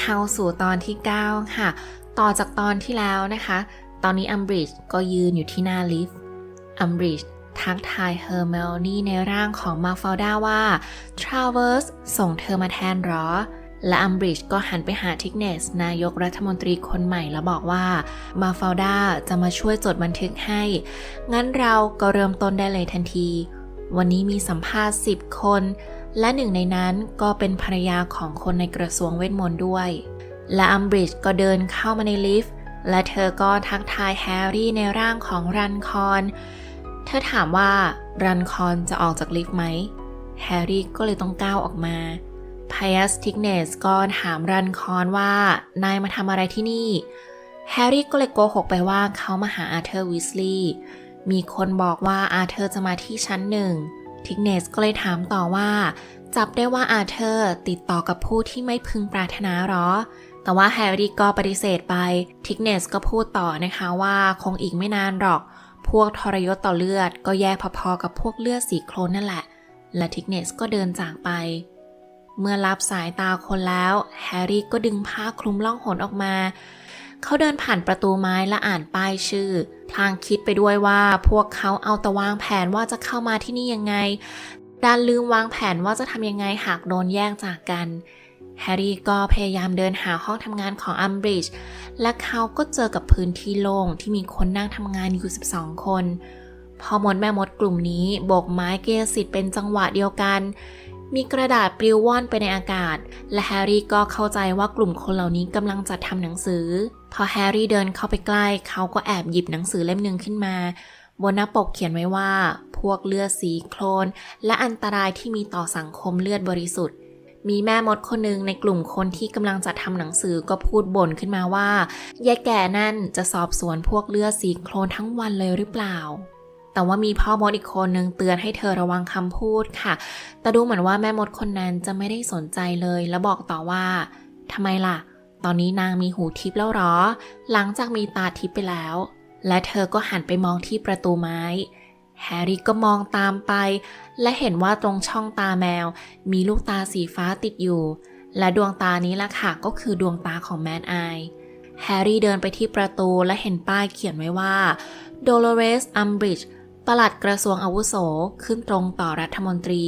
เข้าสู่ตอนที่ 9 ค่ะ ต่อจากตอนที่แล้วนะคะ ตอนนี้อัมบริดจ์ก็ยืนอยู่ที่หน้าลิฟต์อัมบริดจ์ทักทายเฮอร์เมลนี่ในร่างของมาฟ a ลดาว่าทราเว r ร์สส่งเธอมาแทนหรอ และอัมบริดจ์ก็หันไปหาทิกเนส นายกรัฐมนตรีคนใหม่แล้วบอกว่ามาฟ a ลดาจะมาช่วยจดบันทึกให้ งั้นเราก็เริ่มต้นได้เลยทันที วันนี้มีสัมภาษณ์ 10 คน และหนึ่งในนั้นก็เป็นภรรยาของคนในกระทรวงเวทมนต์ด้วย และอัมบริดจ์ก็เดินเข้ามาในลิฟต์ และเธอก็ทักทายแฮร์รี่ในร่างของรันคอน เธอถามว่ารันคอนจะออกจากลิฟต์ไหม แฮร์รี่ก็เลยต้องก้าวออกมาพายัสทิกเนสก็ถามรันคอนว่านายมาทำอะไรที่นี่ แฮร์รี่ก็เลยโกหกไปว่าเขามาหาอาเธอร์วิสลีย์ มีคนบอกว่าอาเธอร์จะมาที่ชั้นหนึ่ง ทิกเนสก็เลยถามต่อว่า จับได้ว่าอาเธอร์ติดต่อกับผู้ที่ไม่พึงปรารถนาหรอ แต่ว่าแฮร์รี่ก็ปฏิเสธไป ทิกเนสก็พูดต่อนะคะว่าคงอีกไม่นานหรอก พวกทรยศต่อเลือดก็แย่พอๆกับพวกเลือดสีโคลนนั่นแหละ และทิกเนสก็เดินจากไป เมื่อรับสายตาคนแล้วแฮร์รี่ก็ดึงผ้าคลุมล่องหนออกมา เขาเดินผ่านประตูไม้และอ่านป้ายชื่อ พลางคิดไปด้วยว่าพวกเขาเอาแต่วางแผนว่าจะเข้ามาที่นี่ยังไงดันลืมวางแผนว่าจะทำยังไงหากโดนแยกจากกัน แฮร์รี่ก็พยายามเดินหาห้องทำงานของอัมบริดจ์และเขาก็เจอกับพื้นที่โล่งที่มีคนนั่งทำงานอยู่ 12 คนพ่อมดแม่มดกลุ่มนี้โบกไม้เกยสิทธิ์เป็นจังหวะเดียวกัน มีกระดาษปลิวว่อนไปในอากาศ และแฮร์รี่ก็เข้าใจว่ากลุ่มคนเหล่านี้กำลังจัดทำหนังสือ พอแฮร์รี่เดินเข้าไปใกล้เขาก็แอบหยิบหนังสือเล่มหนึ่งขึ้นมา บนหน้าปกเขียนไว้ว่า พวกเลือดสีโคลน และอันตรายที่มีต่อสังคมเลือดบริสุทธิ์ มีแม่มดคนหนึ่งในกลุ่มคนที่กำลังจัดทำหนังสือก็พูดบ่นขึ้นมาว่ายายแก่นั่นจะสอบสวนพวกเลือดสีโคลนทั้งวันเลยหรือเปล่า แต่ว่ามีพ่อมดอีกคนหนึ่งเตือนให้เธอระวังคำพูดค่ะ แต่ดูเหมือนว่าแม่มดคนนั้นจะไม่ได้สนใจเลย และบอกต่อว่าทำไมล่ะ ตอนนี้นางมีหูทิพย์แล้วหรอ หลังจากมีตาทิพย์ไปแล้ว และเธอก็หันไปมองที่ประตูไม้ แฮร์รี่ก็มองตามไป และเห็นว่าตรงช่องตาแมว มีลูกตาสีฟ้าติดอยู่ และดวงตานี้ล่ะค่ะก็คือดวงตาของแมนไอแฮร์รี่เดินไปที่ประตูและเห็นป้ายเขียนไว้ว่า Dolores Umbridge ปลัดกระทรวงอาวุโสขึ้นตรงต่อรัฐมนตรี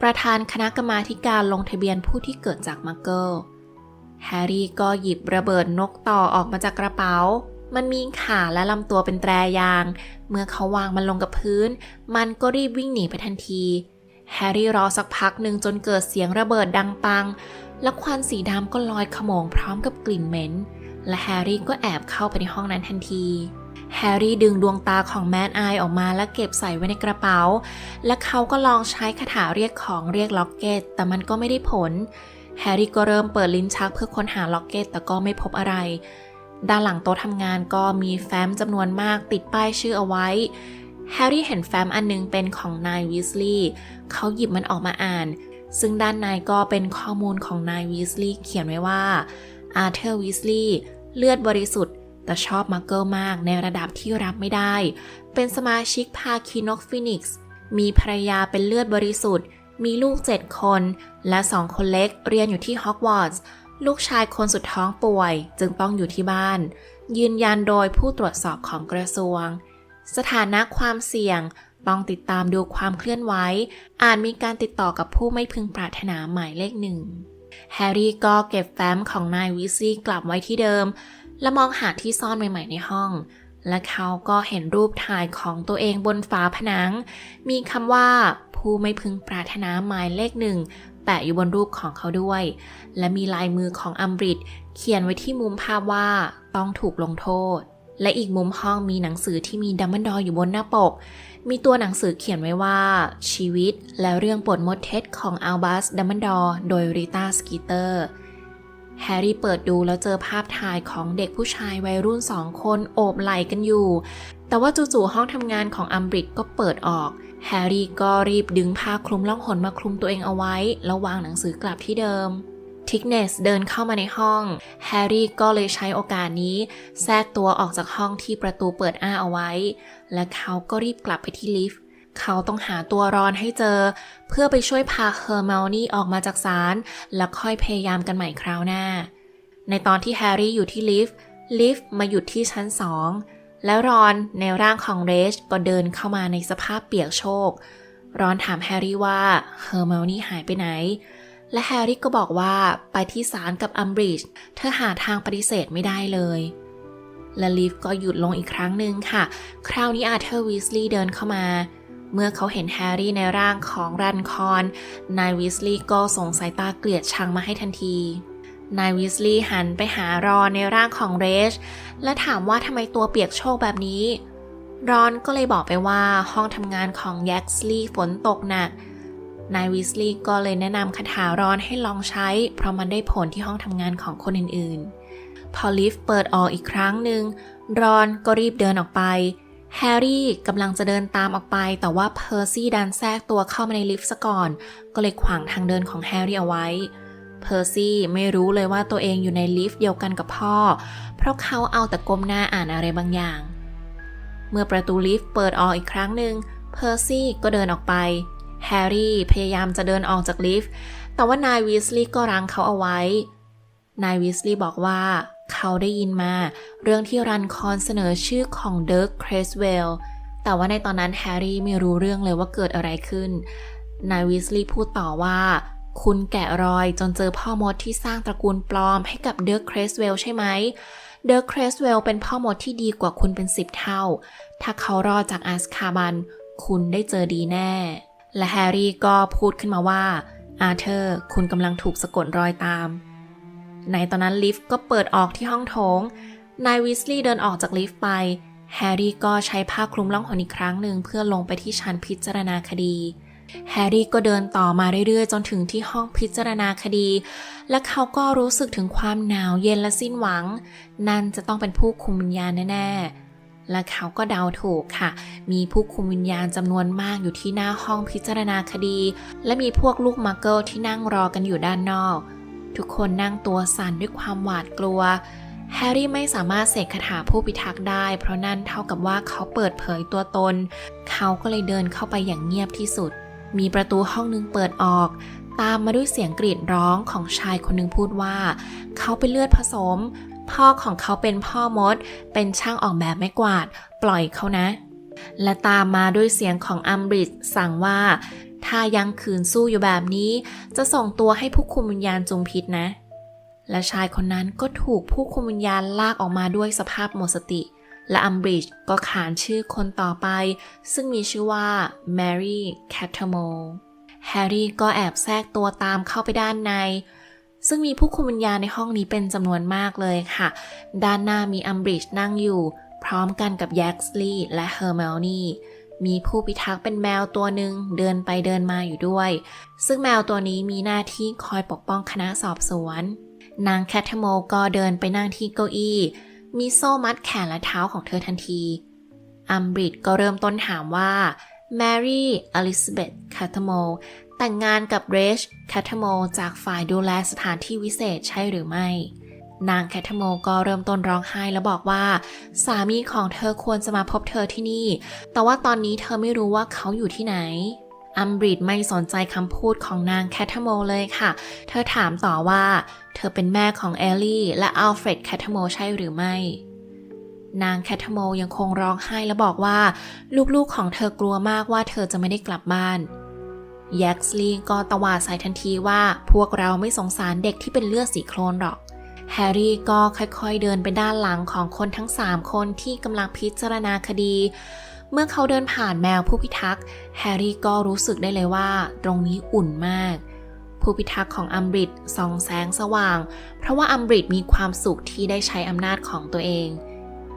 ประธานคณะกรรมาการลงทะเบียนผู้ที่เกิดจากมักเกิลแฮร์รี่ก็หยิบระเบิดนกต่อออกมาจากกระเป๋า มันมีขาและลำตัวเป็นแตรยาง เมื่อเขาวางมันลงกับพื้น มันก็รีบวิ่งหนีไปทันที แฮร์รี่รอสักพักหนึ่งจนเกิดเสียงระเบิดดังปัง และควันสีดำก็ลอยขโมงพร้อมกับกลิ่นเหม็น และแฮร์รี่ก็แอบเข้าไปในห้องนั้นทันที แฮร์รี่ดึงดวงตาของแมนไอออกมาและเก็บใส่ไว้ในกระเป๋า และเขาก็ลองใช้คาถาเรียกของเรียกล็อกเก็ตแต่มันก็ไม่ได้ผล แฮร์รี่ก็เริ่มเปิดลิ้นชักเพื่อค้นหาล็อกเก็ตแต่ก็ไม่พบอะไร ด้านหลังโต๊ะทำงานก็มีแฟ้มจำนวนมากติดป้ายชื่อเอาไว้ แฮร์รี่เห็นแฟ้มอันนึงเป็นของนายวิสลีย์เขาหยิบมันออกมาอ่าน ซึ่งด้านในก็เป็นข้อมูลของนายวิสลีย์เขียนไว้ว่าอาร์เธอร์วิสลีย์เลือดบริสุทธิ์ แต่ชอบมักเกิลมากในระดับที่รับไม่ได้ เป็นสมาชิกพาคีนกฟินิกซ์มีภรรยาเป็นเลือดบริสุทธิ์ มีลูกเจ็ดคน และสองคนเล็กเรียนอยู่ที่ฮอกวอตส์ลูกชายคนสุดท้องป่วย จึงต้องอยู่ที่บ้าน ยืนยันโดยผู้ตรวจสอบของกระทรวง สถานะความเสี่ยงต้องติดตามดูความเคลื่อนไหว อาจมีการติดต่อกับผู้ไม่พึงปรารถนาหมายเลขหนึ่ง แฮร์รี่ก็เก็บแฟ้มของนายวิสลีย์กลับไว้ที่เดิม และมองหาที่ซ่อนใหม่ๆในห้อง และเขาก็เห็นรูปถ่ายของตัวเองบนฝาผนัง มีคำว่าผู้ไม่พึงปรารถนาหมายเลขหนึ่งแปะอยู่บนรูปของเขาด้วย และมีลายมือของอัมบริดเขียนไว้ที่มุมภาพว่าต้องถูกลงโทษ และอีกมุมห้องมีหนังสือที่มีดัมเบิลดอร์อยู่บนหน้าปก มีตัวหนังสือเขียนไว้ว่าชีวิตและเรื่องปวดมดเท็จของอัลบัสดัมเบิลดอร์โดยริต้าสกีเตอร์ แฮร์รี่เปิดดูแล้วเจอภาพถ่ายของเด็กผู้ชายวัยรุ่นสองคนโอบไหล่กันอยู่ แต่ว่าจู่ๆห้องทำงานของอัมบริดก็เปิดออกแฮร์รี่ก็รีบดึงผ้าคลุมล่องหนมาคลุมตัวเองเอาไว้ แล้ววางหนังสือกลับที่เดิมทิกเนสเดินเข้ามาในห้อง แฮร์รี่ก็เลยใช้โอกาสนี้ แทรกตัวออกจากห้องที่ประตูเปิดอ้าเอาไว้ และเขาก็รีบกลับไปที่ลิฟต์ เขาต้องหาตัวรอนให้เจอ เพื่อไปช่วยพาเฮอร์เมลนี่ออกมาจากศาลแล้วค่อยพยายามกันใหม่คราวหน้า ในตอนที่แฮร์รี่อยู่ที่ลิฟต์ลิฟต์มาหยุดที่ชั้นสองแล้วรอนในร่างของเรชก็เดินเข้ามาในสภาพเปียกโชก รอนถามแฮร์รี่ว่าเฮอร์เมลนี่หายไปไหน และแฮร์รี่ก็บอกว่าไปที่ศาลกับอัมบริดจ์เธอหาทางปฏิเสธไม่ได้เลยและลิฟต์ก็หยุดลงอีกครั้งหนึ่งค่ะ คราวนี้อาเธอร์วีสลีย์เดินเข้ามา เมื่อเขาเห็นแฮร์รี่ในร่างของรันคอน นายวีสลีย์ก็ส่งสายตาเกลียดชังมาให้ทันที นายวีสลีย์หันไปหารอนในร่างของเรช และถามว่าทำไมตัวเปียกโชกแบบนี้ รอนก็เลยบอกไปว่าห้องทำงานของแย็กสลีย์ฝนตกหนัก นายวีสลีย์ก็เลยแนะนำคาถารอนให้ลองใช้ เพราะมันได้ผลที่ห้องทำงานของคนอื่นๆ พอลิฟต์เปิดออกอีกครั้งหนึ่งรอนก็รีบเดินออกไป แฮร์รี่กำลังจะเดินตามออกไป แต่ว่าเพอร์ซี่ดันแทรกตัวเข้ามาในลิฟต์ซะก่อน ก็เลยขวางทางเดินของแฮร์รี่เอาไว้ เพอร์ซี่ไม่รู้เลยว่าตัวเองอยู่ในลิฟต์เดียวกันกับพ่อ เพราะเขาเอาแต่ก้มหน้าอ่านอะไรบางอย่าง เมื่อประตูลิฟต์เปิดออกอีกครั้งหนึ่งเพอร์ซี่ก็เดินออกไป แฮร์รี่พยายามจะเดินออกจากลิฟต์ แต่ว่านายวีสลีย์ก็รั้งเขาเอาไว้ นายวีสลีย์บอกว่า เขาได้ยินมา เรื่องที่รันคอนเสนอชื่อของเดิร์กเครสเวลแต่ว่าในตอนนั้นแฮร์รี่ไม่รู้เรื่องเลยว่าเกิดอะไรขึ้น นายวีสลีย์พูดต่อว่า คุณแกะรอยจนเจอพ่อมดที่สร้างตระกูลปลอมให้กับเดิร์กเครสเวลใช่ไหมเดิร์เครสเวลเป็นพ่อมดที่ดีกว่าคุณเป็นสิบเท่า ถ้าเขารอดจากอาสคาบัน คุณได้เจอดีแน่ และแฮร์รี่ก็พูดขึ้นมาว่า อาเธอร์ คุณกำลังถูกสะกดรอยตาม ในตอนนั้นลิฟต์ก็เปิดออกที่ห้องโถง นายวิสลีย์เดินออกจากลิฟต์ไป แฮร์รี่ก็ใช้ผ้าคลุมล่องหนอีกครั้งหนึ่งเพื่อลงไปที่ชั้นพิจารณาคดี แฮร์รี่ก็เดินต่อมาเรื่อยๆ จนถึงที่ห้องพิจารณาคดี และเขาก็รู้สึกถึงความหนาวเย็นและสิ้นหวัง นั่นจะต้องเป็นผู้คุมวิญญาณแน่ๆและเขาก็เดาถูกค่ะ มีผู้คุมวิญญาณจำนวนมากอยู่ที่หน้าห้องพิจารณาคดี และมีพวกลูกมักเกิลที่นั่งรอกันอยู่ด้านนอก ทุกคนนั่งตัวสั่นด้วยความหวาดกลัว แฮร์รี่ไม่สามารถเสกคาถาผู้พิทักษ์ได้ เพราะนั่นเท่ากับว่าเขาเปิดเผยตัวตน เขาก็เลยเดินเข้าไปอย่างเงียบที่สุด มีประตูห้องนึงเปิดออก ตามมาด้วยเสียงกรีดร้องของชายคนหนึ่งพูดว่า เขาเป็นเลือดผสม พ่อของเขาเป็นพ่อมด เป็นช่างออกแบบไม้กวาด ปล่อยเขานะและตามมาด้วยเสียงของอัมบริดสั่งว่า ถ้ายังขืนสู้อยู่แบบนี้ จะส่งตัวให้ผู้คุมวิญญาณจุมพิษนะ และชายคนนั้นก็ถูกผู้คุมวิญญาณลากออกมาด้วยสภาพหมดสติ และอัมบริดจ์ก็ขานชื่อคนต่อไป ซึ่งมีชื่อว่าแมรี่แคทเทอร์โมแฮร์รี่ก็แอบแทรกตัวตามเข้าไปด้านใน ซึ่งมีผู้คุมวิญญาณในห้องนี้เป็นจำนวนมากเลยค่ะ ด้านหน้ามีอัมบริดจ์นั่งอยู่ พร้อมกันกับแย็กซ์ลีและเฮอร์เมลนี่ มีผู้พิทักษ์เป็นแมวตัวหนึ่งเดินไปเดินมาอยู่ด้วย ซึ่งแมวตัวนี้มีหน้าที่คอยปกป้องคณะสอบสวน นางแคทเทโมก็เดินไปนั่งที่เก้าอี้ มีโซ่มัดแขนและเท้าของเธอทันที อัมบริดก็เริ่มต้นถามว่าแมรี่อลิซาเบธแคทเทโมแต่งงานกับเรชแคทเทโมจากฝ่ายดูแลสถานที่วิเศษใช่หรือไม่ นางแคทเทโมก็เริ่มต้นร้องไห้แล้วบอกว่า สามีของเธอควรจะมาพบเธอที่นี่ แต่ว่าตอนนี้เธอไม่รู้ว่าเขาอยู่ที่ไหนอัมบริดไม่สนใจคำพูดของนางแคทเทโมเลยค่ะ เธอถามต่อว่า เธอเป็นแม่ของเอลลี่และอัลเฟรดแคทเทโมใช่หรือไม่ นางแคทเทโมยังคงร้องไห้และบอกว่า ลูกๆของเธอกลัวมากว่าเธอจะไม่ได้กลับบ้านแย็กซ์ลีก็ตวาดใส่ทันทีว่าพวกเราไม่สงสารเด็กที่เป็นเลือดสีโคลนหรอก แฮร์รี่ก็ค่อยๆเดินไปด้านหลังของคนทั้ง 3 คนที่กำลังพิจารณาคดี เมื่อเขาเดินผ่านแมวผู้พิทักษ์ แฮร์รี่ก็รู้สึกได้เลยว่า ตรงนี้อุ่นมาก ผู้พิทักษ์ของอัมบริดส่องแสงสว่าง เพราะว่าอัมบริดมีความสุขที่ได้ใช้อำนาจของตัวเอง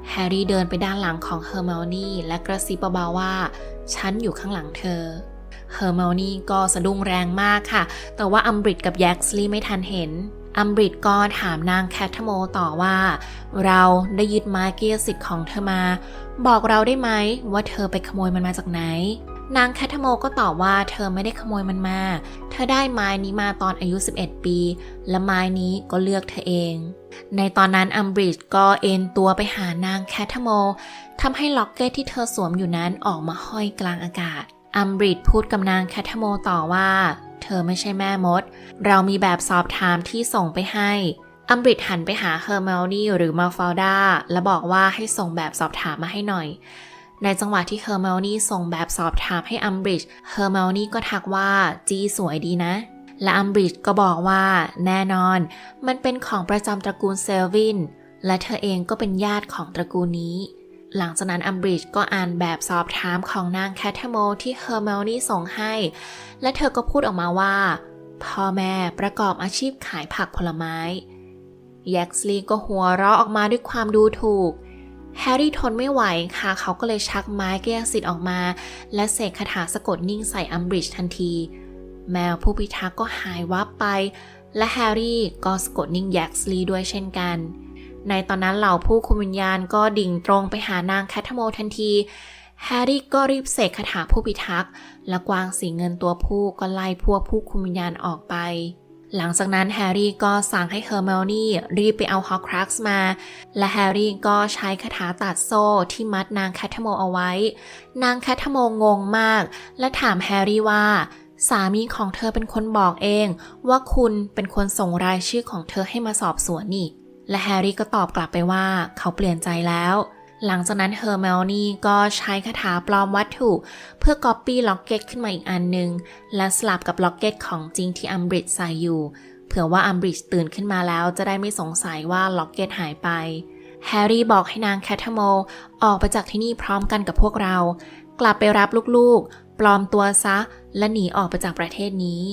แฮร์รี่เดินไปด้านหลังของเฮอร์เมลนี่และกระซิบเบาๆว่า ฉันอยู่ข้างหลังเธอเฮอร์เมลนี่ก็สะดุ้งแรงมากค่ะ แต่ว่าอัมบริดกับแย็กซ์ลี่ไม่ทันเห็น อัมบริดก็ถามนางแคทเทโมต่อว่า เราได้ยึดไม้เกียรสิทธิ์ของเธอมา บอกเราได้ไหมว่าเธอไปขโมยมันมาจากไหน นางแคทเทโมก็ตอบว่าเธอไม่ได้ขโมยมันมา เธอได้ไม้นี้มาตอนอายุ 11 ปี และไม้นี้ก็เลือกเธอเอง ในตอนนั้นอัมบริดก็เอนตัวไปหานางแคทเทโมทำให้ล็อกเก็ตที่เธอสวมอยู่นั้นออกมาห้อยกลางอากาศอัมบริดพูดกับนางแคทเทโมต่อว่า เธอไม่ใช่แม่มด เรามีแบบสอบถามที่ส่งไปให้ อัมบริดหันไปหาเฮอร์เมลนี่หรือมาฟาลดาและบอกว่าให้ส่งแบบสอบถามมาให้หน่อย ในจังหวะที่เฮอร์เมลนี่ส่งแบบสอบถามให้อัมบริดเฮอร์เมลนี่ก็ทักว่าจีสวยดีนะและอัมบริดก็บอกว่าแน่นอน มันเป็นของประจำตระกูลเซลวิน และเธอเองก็เป็นญาติของตระกูลนี้ หลังจากนั้นอัมบริดก็อ่านแบบสอบถามของนางแคทเธอโมที่เฮอร์เมลนี่ส่งให้ และเธอก็พูดออกมาว่า พ่อแม่ประกอบอาชีพขายผักผลไม้แย็กซ์ลีก็หัวเราะออกมาด้วยความดูถูก แฮร์รี่ทนไม่ไหวค่ะ เขาก็เลยชักไม้แก้สิทธิ์ออกมา และเสกคาถาสะกดนิ่งใส่อัมบริดจ์ทันที แมวผู้พิทักษ์ก็หายวับไป และแฮร์รี่ก็สะกดนิ่งแย็กซ์ลีด้วยเช่นกัน ในตอนนั้นเหล่าผู้คุมวิญญาณก็ดิ่งตรงไปหานางแคทโมทันที แฮร์รี่ก็รีบเสกคาถาผู้พิทักษ์ และกวางสีเงินตัวผู้ก็ไล่พวกผู้คุมวิญญาณออกไป หลังจากนั้นแฮร์รี่ก็สั่งให้เฮอร์เมลนี่รีบไปเอาฮอครักซ์มา และแฮร์รี่ก็ใช้คาถาตัดโซ่ที่มัดนางแคทโมเอาไว้ นางแคทโมงงมาก และถามแฮร์รี่ว่าสามีของเธอเป็นคนบอกเอง ว่าคุณเป็นคนส่งรายชื่อของเธอให้มาสอบสวนนี่ และแฮร์รี่ก็ตอบกลับไปว่าเขาเปลี่ยนใจแล้ว หลังจากนั้นเฮอร์เมลนี่ก็ใช้คาถาปลอมวัตถุ เพื่อก๊อปปี้ล็อกเก็ตขึ้นมาอีกอันหนึ่งและสลับกับล็อกเก็ตของจริงที่อัมบริดใส่อยู่ เผื่อว่าอัมบริดตื่นขึ้นมาแล้วจะได้ไม่สงสัยว่าล็อกเก็ตหายไปแฮร์รี่บอกให้นางแคทเธอโมออกไปจากที่นี่พร้อมกันกับพวกเรา กลับไปรับลูกๆ ปลอมตัวซะ และหนีออกไปจากประเทศนี้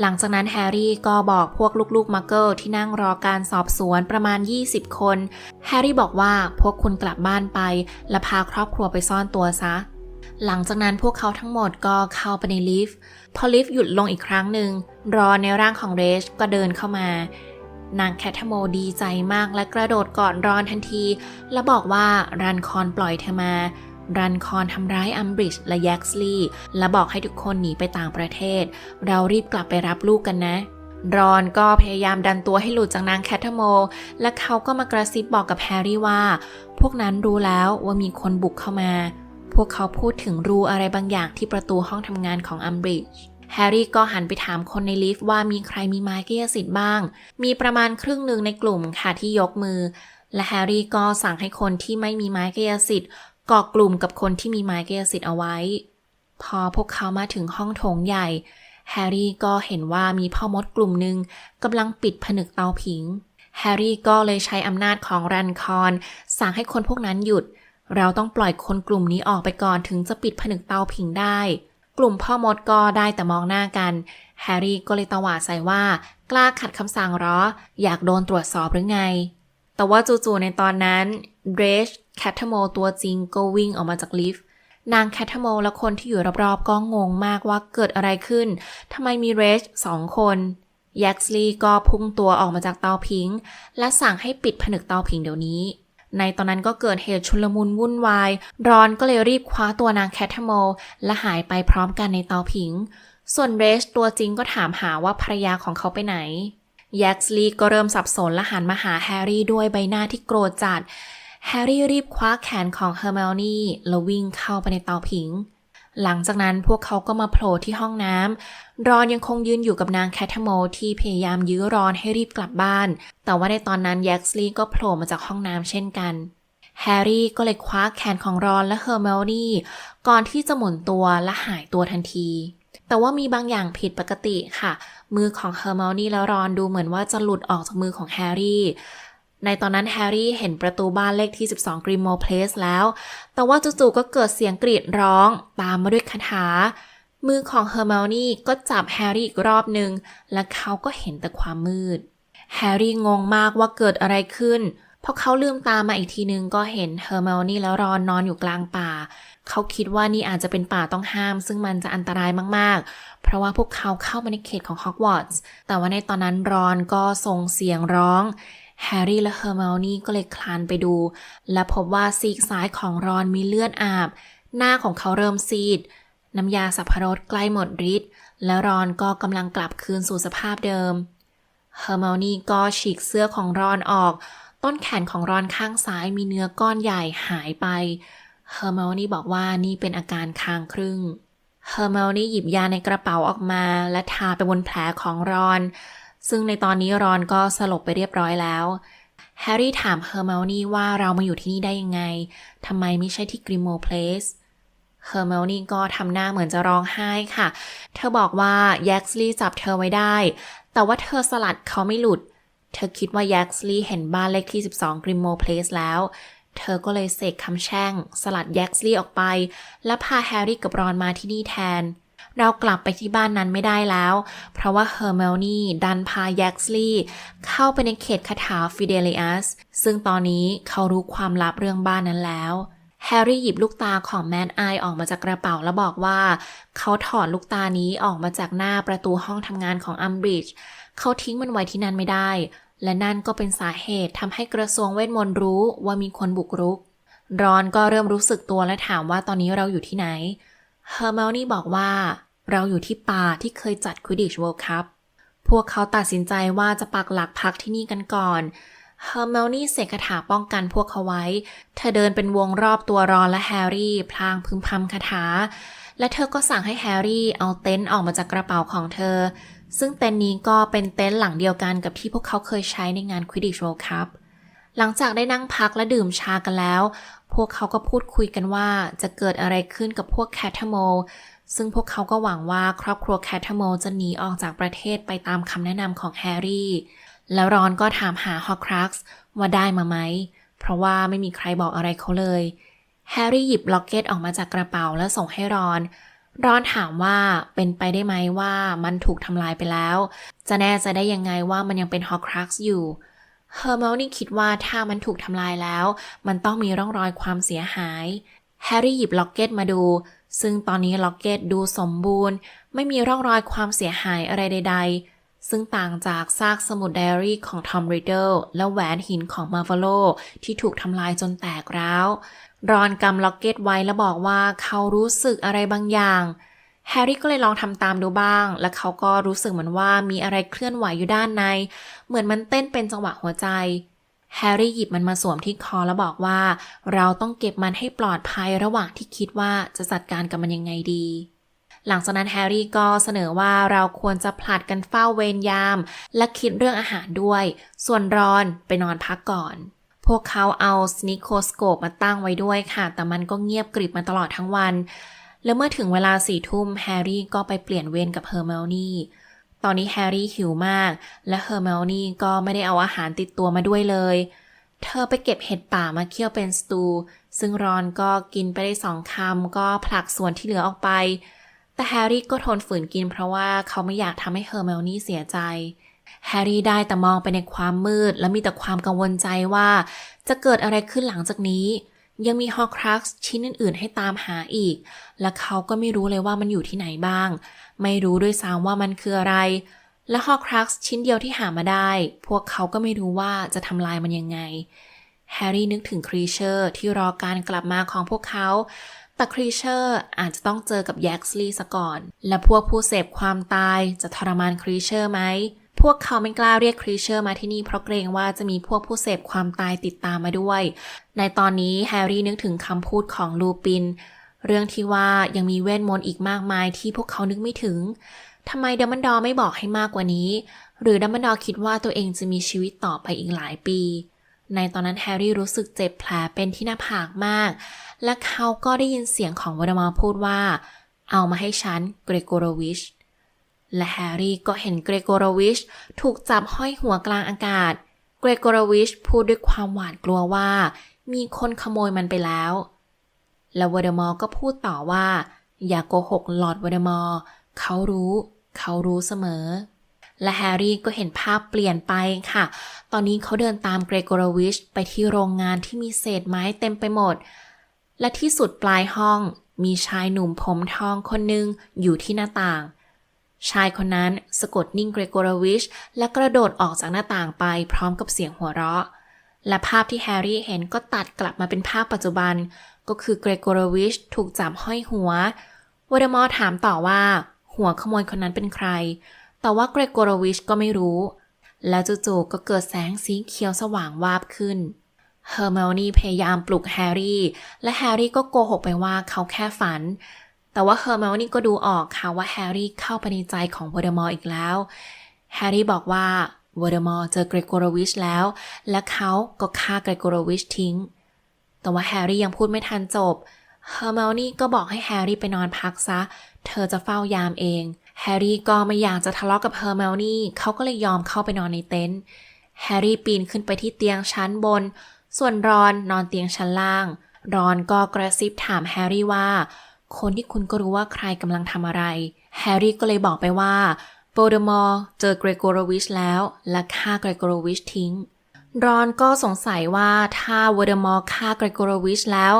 หลังจากนั้นแฮร์รี่ก็บอกพวกลูกๆมักเกิลที่นั่งรอการสอบสวนประมาณ 20 คน แฮร์รี่บอกว่าพวกคุณกลับบ้านไป และพาครอบครัวไปซ่อนตัวซะ หลังจากนั้นพวกเขาทั้งหมดก็เข้าไปในลิฟต์ พอลิฟต์หยุดลงอีกครั้งหนึ่ง รอในร่างของเรชก็เดินเข้ามา นางแคทโมดีใจมากและกระโดดกอดรอนทันที และบอกว่ารันคอนปล่อยเธอมา รันคอนทำร้ายอัมบริดจ์และแย็กซ์ลีย์และบอกให้ทุกคนหนีไปต่างประเทศ เรารีบกลับไปรับลูกกันนะ รอนก็พยายามดันตัวให้หลุดจากนางแคทโม และเขาก็มากระซิบบอกกับแฮร์รี่ว่า พวกนั้นรู้แล้วว่ามีคนบุกเข้ามา พวกเขาพูดถึงรูอะไรบางอย่างที่ประตูห้องทำงานของอัมบริดจ์แฮร์รี่ก็หันไปถามคนในลิฟต์ว่ามีใครมีไม้กายสิทธิ์บ้าง มีประมาณครึ่งหนึ่งในกลุ่มค่ะที่ยกมือ และแฮร์รี่ก็สั่งให้คนที่ไม่มีไม้กายสิทธิ์ กาะกลุ่มกับคนที่มีไม้กายสิทธิ์เอาไว้ พอพวกเขามาถึงห้องโถงใหญ่ แฮร์รี่ก็เห็นว่ามีพ่อมดกลุ่มหนึ่งกำลังปิดผนึกเตาผิง แฮร์รี่ก็เลยใช้อำนาจของรันคอนสั่งให้คนพวกนั้นหยุด เราต้องปล่อยคนกลุ่มนี้ออกไปก่อนถึงจะปิดผนึกเตาผิงได้ กลุ่มพ่อมดก็ได้แต่มองหน้ากัน แฮร์รี่ก็เลยตวาดใส่ว่า กล้าขัดคำสั่งเหรอ อยากโดนตรวจสอบหรือไง แต่ว่าจู่ๆในตอนนั้นเรชแคทโมตัวจริงก็วิ่งออกมาจากลิฟต์นางแคทโมและคนที่อยู่รอบๆก็งงมากว่าเกิดอะไรขึ้น ทำไมมีเรชสองคนแย็กซ์ลีก็พุ่งตัวออกมาจากเตาผิง และสั่งให้ปิดผนึกเตาผิงเดี๋ยวนี้ ในตอนนั้นก็เกิดเหตุชุลมุนวุ่นวาย รอนก็เลยรีบคว้าตัวนางแคทโมและหายไปพร้อมกันในเตาผิง ส่วนเรชตัวจริงก็ถามหาว่าภรรยาของเขาไปไหนแย็กซ์ลีก็เริ่มสับสนและหันมาหาแฮร์รี่ด้วยใบหน้าที่โกรธจัด แฮร์รี่รีบคว้าแขนของเฮอร์เมลนี่แล้ววิ่งเข้าไปในเตาผิง หลังจากนั้นพวกเขาก็มาโผล่ที่ห้องน้ำรอนยังคงยืนอยู่กับนางแคทโมที่พยายามยื้อรอนให้รีบกลับบ้าน แต่ว่าในตอนนั้นแย็กซ์ลีก็โผล่มาจากห้องน้ำเช่นกันแฮร์รี่ก็เลยคว้าแขนของรอนและเฮอร์เมลนี่ก่อนที่จะหมุนตัวและหายตัวทันที แต่ว่ามีบางอย่างผิดปกติค่ะ มือของเฮอร์เมลนี่และรอนดูเหมือนว่าจะหลุดออกจากมือของแฮร์รี่ ในตอนนั้นแฮร์รี่เห็นประตูบ้านเลขที่ 12 Grimmauld Place แล้ว แต่ว่าจู่ๆก็เกิดเสียงกรีดร้อง ตามมาด้วยคาถา มือของเฮอร์เมลนี่ก็จับแฮร์รี่อีกรอบหนึ่ง และเขาก็เห็นแต่ความมืด แฮร์รี่งงมากว่าเกิดอะไรขึ้น พอเขาลืมตามาอีกทีนึงก็เห็นเฮอร์เมลนี่แล้วรอนนอนอยู่กลางป่า เขาคิดว่านี่อาจจะเป็นป่าต้องห้าม ซึ่งมันจะอันตรายมากๆ เพราะว่าพวกเขาเข้ามาในเขตของฮอกวอตส์ แต่ว่าในตอนนั้นรอนก็ส่งเสียงร้อง แฮร์รี่และเฮอร์เมลนี่ก็เลยคลานไปดู และพบว่าซีกซ้ายของรอนมีเลือดอาบ หน้าของเขาเริ่มซีด น้ำยาสับปะรดใกล้หมดฤทธิ์และรอนก็กำลังกลับคืนสู่สภาพเดิมเฮอร์เมลนี่ก็ฉีกเสื้อของรอนออก ต้นแขนของรอนข้างซ้ายมีเนื้อก้อนใหญ่หายไปเฮอร์เมลนี่บอกว่านี่เป็นอาการคางครึ่งเฮอร์เมลนี่หยิบยาในกระเป๋าออกมา และทาไปบนแผลของรอน ซึ่งในตอนนี้รอนก็สลบไปเรียบร้อยแล้วแฮร์รี่ถามเฮอร์เมลนี่ว่าเรามาอยู่ที่นี่ได้ยังไง ทำไมไม่ใช่ที่กริมโมเพลส เฮอร์เมลนี่ก็ทำหน้าเหมือนจะร้องไห้ค่ะ เธอบอกว่าแย็กซ์ลีย์จับเธอไว้ได้ แต่ว่าเธอสลัดเขาไม่หลุด เธอคิดว่าแย็กซ์ลีย์เห็นบ้านเลขที่ 12กริมโมเพลสแล้ว เธอก็เลยเสกคำแช่ง สลัดแย็กซ์ลีย์ออกไป และพาแฮร์รี่กับรอนมาที่นี่แทน เรากลับไปที่บ้านนั้นไม่ได้แล้ว เพราะว่าเฮอร์เมลนี่ดันพาแย็กซ์ลีย์เข้าไปในเขตคาถาฟิเดลิอัสซึ่งตอนนี้เขารู้ความลับเรื่องบ้านนั้นแล้วแฮร์รี่หยิบลูกตาของแมนไอออกมาจากกระเป๋าแล้วบอกว่า เขาถอดลูกตานี้ออกมาจากหน้าประตูห้องทำงานของอัมบริดจ์เขาทิ้งมันไว้ที่นั่นไม่ได้ และนั่นก็เป็นสาเหตุทำให้กระทรวงเวทมนต์รู้ว่ามีคนบุกรุก รอนก็เริ่มรู้สึกตัวและถามว่าตอนนี้เราอยู่ที่ไหน เฮอร์เมลนี่บอกว่า เราอยู่ที่ป่าที่เคยจัดควิดิชเวิลด์คัพพวกเขาตัดสินใจว่าจะปักหลักพักที่นี่กันก่อน เฮอร์เมลนี่เสกคาถาป้องกันพวกเขาไว้ เธอเดินเป็นวงรอบตัวรอนและแฮร์รี่ พลางพึมพำคาถา และเธอก็สั่งให้แฮร์รี่เอาเต็นท์ออกมาจากกระเป๋าของเธอ ซึ่งเต็นท์นี้ก็เป็นเต็นท์หลังเดียวกันกับที่พวกเขาเคยใช้ในงานควิดิชเวิลด์คัพหลังจากได้นั่งพักและดื่มชากันแล้ว พวกเขาก็พูดคุยกันว่าจะเกิดอะไรขึ้นกับพวกแคทเทโมซึ่งพวกเขาก็หวังว่าครอบครัวแคทเทโมจะหนีออกจากประเทศไปตามคำแนะนำของแฮร์รี่ แล้วรอนก็ถามหาฮอครักซ์ว่าได้มาไหม เพราะว่าไม่มีใครบอกอะไรเขาเลย แฮร์รี่หยิบล็อกเก็ตออกมาจากกระเป๋าแล้วส่งให้รอน รอนถามว่าเป็นไปได้ไหมว่ามันถูกทำลายไปแล้ว จะแน่ใจได้ยังไงว่ามันยังเป็นฮอครักซ์อยู่ เฮอร์เมลนี่คิดว่าถ้ามันถูกทำลายแล้ว มันต้องมีร่องรอยความเสียหาย แฮร์รี่หยิบล็อกเก็ตมาดู ซึ่งตอนนี้ล็อกเก็ตดูสมบูรณ์ ไม่มีร่องรอยความเสียหายอะไรใด ๆ ซึ่งต่างจากซากสมุดไดอารี่ของทอมริดเดิลและแหวนหินของมาร์ฟาโลที่ถูกทำลายจนแตกร้าว รอนกำล็อกเก็ตไว้แล้วบอกว่าเขารู้สึกอะไรบางอย่าง แฮร์รี่ก็เลยลองทำตามดูบ้าง และเขาก็รู้สึกเหมือนว่ามีอะไรเคลื่อนไหวอยู่ด้านใน เหมือนมันเต้นเป็นจังหวะหัวใจ แฮร์รี่หยิบมันมาสวมที่คอแล้วบอกว่า เราต้องเก็บมันให้ปลอดภัยระหว่างที่คิดว่าจะจัดการกับมันยังไงดีหลังจากนั้นแฮร์รี่ก็เสนอว่าเราควรจะผลัดกันเฝ้าเวรยาม และคิดเรื่องอาหารด้วย ส่วนรอนไปนอนพักก่อน พวกเขาเอาสนิโคสโคปมาตั้งไว้ด้วยค่ะ แต่มันก็เงียบกริบมาตลอดทั้งวัน แล้วเมื่อถึงเวลาสี่ทุ่มแฮร์รี่ก็ไปเปลี่ยนเวรกับเฮอร์เมลนี่ตอนนี้แฮร์รี่หิวมาก และเฮอร์เมลนี่ก็ไม่ได้เอาอาหารติดตัวมาด้วยเลย เธอไปเก็บเห็ดป่ามาเคี่ยวเป็นสตู ซึ่งรอนก็กินไปได้สองคำก็ผลักส่วนที่เหลือออกไป แต่แฮร์รี่ก็ทนฝืนกินเพราะว่าเขาไม่อยากทำให้เฮอร์เมลนี่เสียใจแฮร์รี่ได้แต่มองไปในความมืด และมีแต่ความกังวลใจว่า จะเกิดอะไรขึ้นหลังจากนี้ ยังมีฮอครักซ์ชิ้นอื่น ๆ ให้ตามหาอีก และเขาก็ไม่รู้เลยว่ามันอยู่ที่ไหนบ้าง ไม่รู้ด้วยซ้ำว่ามันคืออะไร และฮอครักซ์ชิ้นเดียวที่หามาได้ พวกเขาก็ไม่รู้ว่าจะทำลายมันยังไง แฮร์รี่นึกถึงครีเชอร์ที่รอการกลับมาของพวกเขา แต่ครีเชอร์อาจจะต้องเจอกับแย็กซ์ลีซะก่อน และพวกผู้เสพความตายจะทรมานครีเชอร์ไหม พวกเขาไม่กล้าเรียกครีเชอร์มาที่นี่เพราะเกรงว่าจะมีพวกผู้เสพความตายติดตามมาด้วย ในตอนนี้แฮร์รี่นึกถึงคำพูดของลูปิน เรื่องที่ว่ายังมีเวทมนต์อีกมากมายที่พวกเขานึกไม่ถึงทำไมดัมเบิลดอร์ไม่บอกให้มากกว่านี้ หรือดัมเบิลดอร์คิดว่าตัวเองจะมีชีวิตต่อไปอีกหลายปี ในตอนนั้นแฮร์รี่รู้สึกเจ็บแผลเป็นที่หน้าผากมาก และเขาก็ได้ยินเสียงของวอดมอร์พูดว่า เอามาให้ฉัน เกรโกโรวิช และแฮร์รี่ก็เห็นเกรโกโรวิชถูกจับห้อยหัวกลางอากาศ เกรโกโรวิชพูดด้วยความหวาดกลัวว่า มีคนขโมยมันไปแล้ว และวอดมอร์ก็พูดต่อว่า อย่ากโกหกหลอดวอดมอร์เขารู้ เขารู้เสมอ และแฮร์รี่ก็เห็นภาพเปลี่ยนไปค่ะ ตอนนี้เขาเดินตามเกรโกโรวิชไปที่โรงงานที่มีเศษไม้เต็มไปหมด และที่สุดปลายห้องมีชายหนุ่มผมทองคนหนึ่งอยู่ที่หน้าต่าง ชายคนนั้นสะกดนิ่งเกรโกรวิช และกระโดดออกจากหน้าต่างไปพร้อมกับเสียงหัวเราะ และภาพที่แฮร์รี่เห็นก็ตัดกลับมาเป็นภาพปัจจุบัน ก็คือเกรโกรวิชถูกจับห้อยหัววอดมอร์ถามต่อว่า หัวขโมยคนนั้นเป็นใคร แต่ว่าเกรโกรวิชก็ไม่รู้ แล้วจู่ๆก็เกิดแสงสีเขียวสว่างวาบขึ้นเฮอร์เมลนี่พยายามปลุกแฮร์รี่ และแฮร์รี่ก็โกหกไปว่าเขาแค่ฝัน แต่ว่าเฮอร์เมลนี่ก็ดูออกค่ะว่าแฮร์รี่เข้าไปในใจของวอดมอร์อีกแล้ว แฮร์รี่บอกว่าวอร์เดมอร์เจอเกรโกรวิชแล้ว และเขาก็ฆ่าเกรโกรวิชทิ้ง แต่ว่าแฮร์รี่ยังพูดไม่ทันจบ เฮอร์เมลนี่ก็บอกให้แฮร์รี่ไปนอนพักซะ เธอจะเฝ้ายามเอง แฮร์รี่ก็ไม่อยากจะทะเลาะกับเฮอร์เมลนี่ เขาก็เลยยอมเข้าไปนอนในเต็นท์ แฮร์รี่ปีนขึ้นไปที่เตียงชั้นบน ส่วนรอนนอนเตียงชั้นล่าง รอนก็กระซิบถามแฮร์รี่ว่า คนที่คุณก็รู้ว่าใครกำลังทำอะไร แฮร์รี่ก็เลยบอกไปว่าโบเดมอร์เจอเกรโกรวิชแล้ว และฆ่าเกรโกรวิชทิ้ง รอนก็สงสัยว่าถ้าโวเดมอร์ฆ่าเกรโกรวิชแล้ว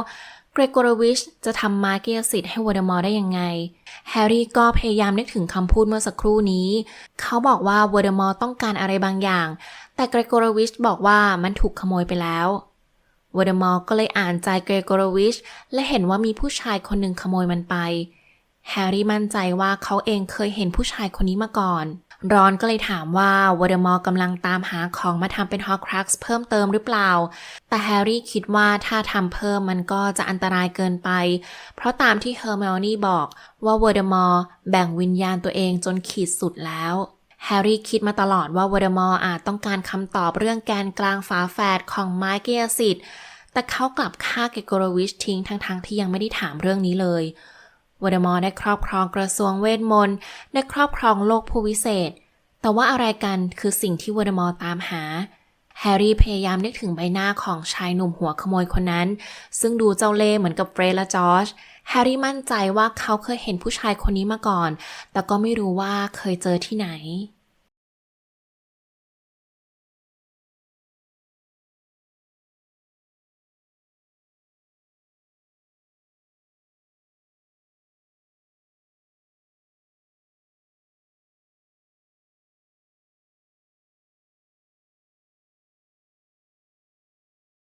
เกรโกรวิชจะทำมาเกียสิทธิ์ให้โวเดมอร์ได้ยังไง แฮร์รี่ก็พยายามนึกถึงคำพูดเมื่อสักครู่นี้ เขาบอกว่าโวเดมอร์ต้องการอะไรบางอย่าง แต่เกรโกรวิชบอกว่ามันถูกขโมยไปแล้ว วอร์เดมอร์ก็เลยอ่านใจเกรโกรวิช และเห็นว่ามีผู้ชายคนหนึ่งขโมยมันไป แฮร์รี่มั่นใจว่าเขาเองเคยเห็นผู้ชายคนนี้มาก่อน รอนก็เลยถามว่าวอร์เดมอร์กำลังตามหาของมาทำเป็นฮอร์ครักซ์เพิ่มเติมหรือเปล่า แต่แฮร์รี่คิดว่าถ้าทำเพิ่มมันก็จะอันตรายเกินไป เพราะตามที่เฮอร์เมลนี่บอกว่าวอร์เดมอร์แบ่งวิญญาณตัวเองจนขีดสุดแล้ว แฮร์รี่คิดมาตลอดว่าวอร์เดมอร์อาจต้องการคำตอบเรื่องแกนกลางฝาแฝดของไมเกียสิทธิ์แต่เขากลับฆ่าเกโกรวิชทิ้งทั้งๆที่ยังไม่ได้ถามเรื่องนี้เลยวอร์เดมอร์ได้ครอบครองกระทรวงเวทมนต์ได้ครอบครองโลกผู้วิเศษ แต่ว่าอะไรกันคือสิ่งที่วอร์เดมอร์ตามหาแฮร์รี่พยายามนึกถึงใบหน้าของชายหนุ่มหัวขโมยคนนั้น ซึ่งดูเจ้าเล่ห์เหมือนกับเฟรและจอร์จ แฮร์รี่มั่นใจว่าเขาเคยเห็นผู้ชายคนนี้มาก่อน แต่ก็ไม่รู้ว่าเคยเจอที่ไหน